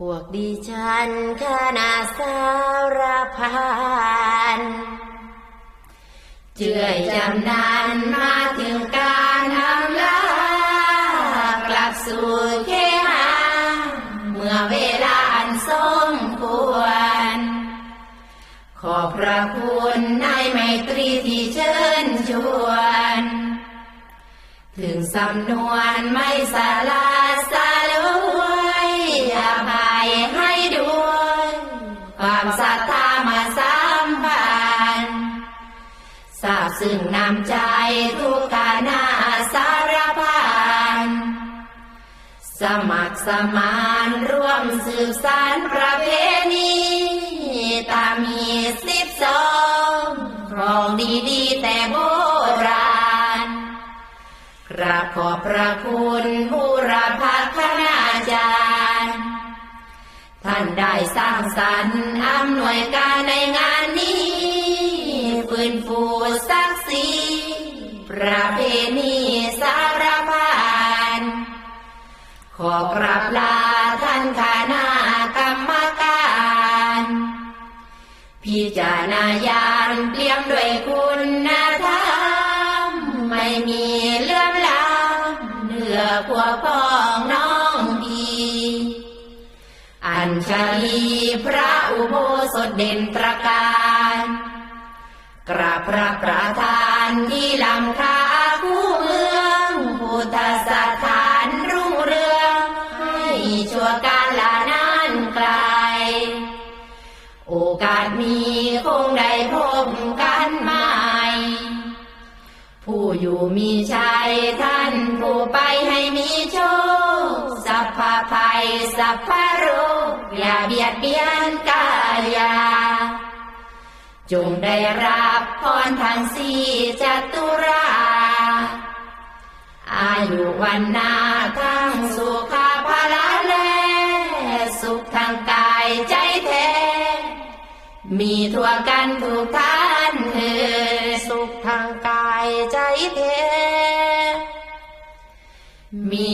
พวกดิฉันคณะสารพันเจื่อยจำนานมาถึงการอำลากลับสู่เคหาเมื่อเวลาอันสมควร ขอบพระคุณนายไมตรีที่เชิญชวน ถึงสำนวนไม่สาลา ทราบซึ่งนำใจทุกกานาสารพันสมัครสมานร่วมสืบสานประเพณีตามีสิบสองครองดีๆแต่โบราณกราบขอบพระคุณผู้รับพักคณาจารย์ท่านได้สร้างสรรค์อำนวยการในงานนี้ นฟูศักดิ์ศรีประเพณีสารพันขอกราบลาท่านคณะกรรมการพิจารณาญาณเปี่ยมด้วยคุณธรรมไม่มีเลื่อมล้ำเหนือพวกพ้องน้องดีอัญชลีพระอุโบสถเด่นตระการ กราบพระประธานที่ลำคาคู่เมืองพุทธสถานรุ่งเรือง ให้ชั่วการลานานไกล โอกาสมีคงได้พบกันใหม่ ผู้อยู่มีชัยท่านผู้ไปให้มีโชค สัพพภัยสัพพโรคอย่าเบียดเบียนกายา จงได้รับพรทั้งสี่จตุรา อายุวันนาทั้งสุขาภาละและสุขทางกายใจแท้ มีทั่วกันทุกท่านเถิดสุขทางกายใจแท้ มี